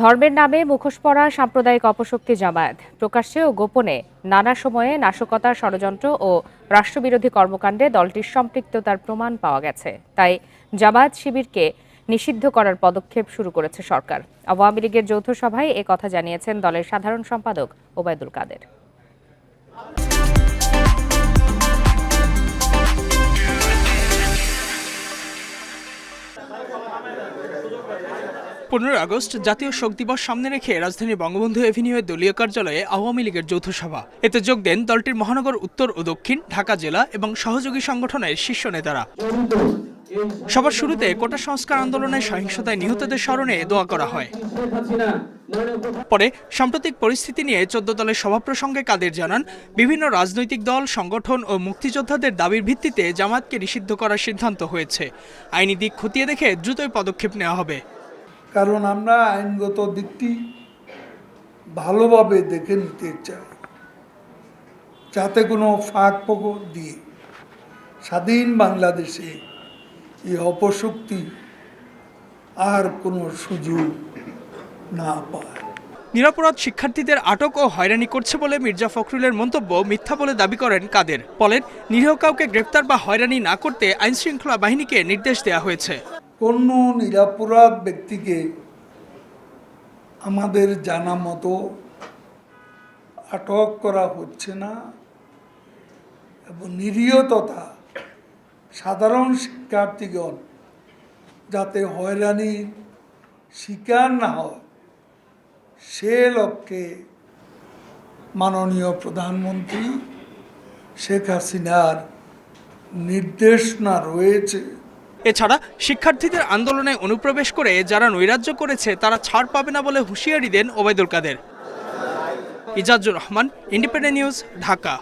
ধর্মের নামে মুখোশ পরা সাম্প্রদায়িক অপশক্তি জামায়াত। প্রকাশ্যে ও গোপনে নানা সময়ে নাশকতা, ষড়যন্ত্র ও রাষ্ট্রবিরোধী কর্মকাণ্ডে দলটির সম্পৃক্ততার প্রমাণ পাওয়া গেছে। তাই জামায়াত শিবিরকে নিষিদ্ধ করার পদক্ষেপ শুরু করেছে সরকার। আওয়ামী লীগের যৌথ সভায় এ কথা জানিয়েছেন দলের সাধারণ সম্পাদক ওবায়দুল কাদের। পনেরোই আগস্ট জাতীয় শোক দিবস সামনে রেখে রাজধানীর বঙ্গবন্ধু এভিনিউয়ের দলীয় কার্যালয়ে আওয়ামী লীগের যৌথ সভা। এতে যোগ দেন দলটির মহানগর উত্তর ও দক্ষিণ, ঢাকা জেলা এবং সহযোগী সংগঠনের শীর্ষ নেতারা। সবার শুরুতে কোটা সংস্কার আন্দোলনে সহিংসতায় নিহতদের স্মরণে দোয়া করা হয়। পরে সাম্প্রতিক পরিস্থিতি নিয়ে চোদ্দ দলের সভা প্রসঙ্গে কাদের জানান, বিভিন্ন রাজনৈতিক দল, সংগঠন ও মুক্তিযোদ্ধাদের দাবির ভিত্তিতে জামাতকে নিষিদ্ধ করার সিদ্ধান্ত হয়েছে। আইনি দিক খতিয়ে দেখে দ্রুতই পদক্ষেপ নেওয়া হবে। কারণ আমরা আইনগত দিকটি ভালোভাবে দেখে নিতে চাই। যাতে কোনো ফাঁক ফোকর দিয়ে স্বাধীন বাংলাদেশে এই অপশক্তি আর কোনো সুযোগ না পায়। নিরাপরাধ শিক্ষার্থীদের আটক ও হয়রানি করছে বলে মির্জা ফখরুলের মন্তব্য মিথ্যা বলে দাবি করেন কাদের? বলেন, নিরীহ কাউকে গ্রেপ্তার বা হয়রানি না করতে আইনশৃঙ্খলা বাহিনীকে নির্দেশ দেওয়া হয়েছে। কোনো নিরাপরাধ ব্যক্তিকে আমাদের জানা মতো আটক করা হচ্ছে না এবং নিরীহ তথা সাধারণ শিক্ষার্থীগণ যাতে হয়রানির শিকার না হয়, সে লক্ষ্যে মাননীয় প্রধানমন্ত্রী শেখ হাসিনার নির্দেশনা রয়েছে। এছাড়া শিক্ষার্থীদের আন্দোলনে অনুপ্রবেশ করে যারা নৈরাজ্য করেছে, তারা ছাড় পাবে না বলে হুঁশিয়ারি দেন ওবায়দুল কাদের। Ijajur Rahman independent news Dhaka.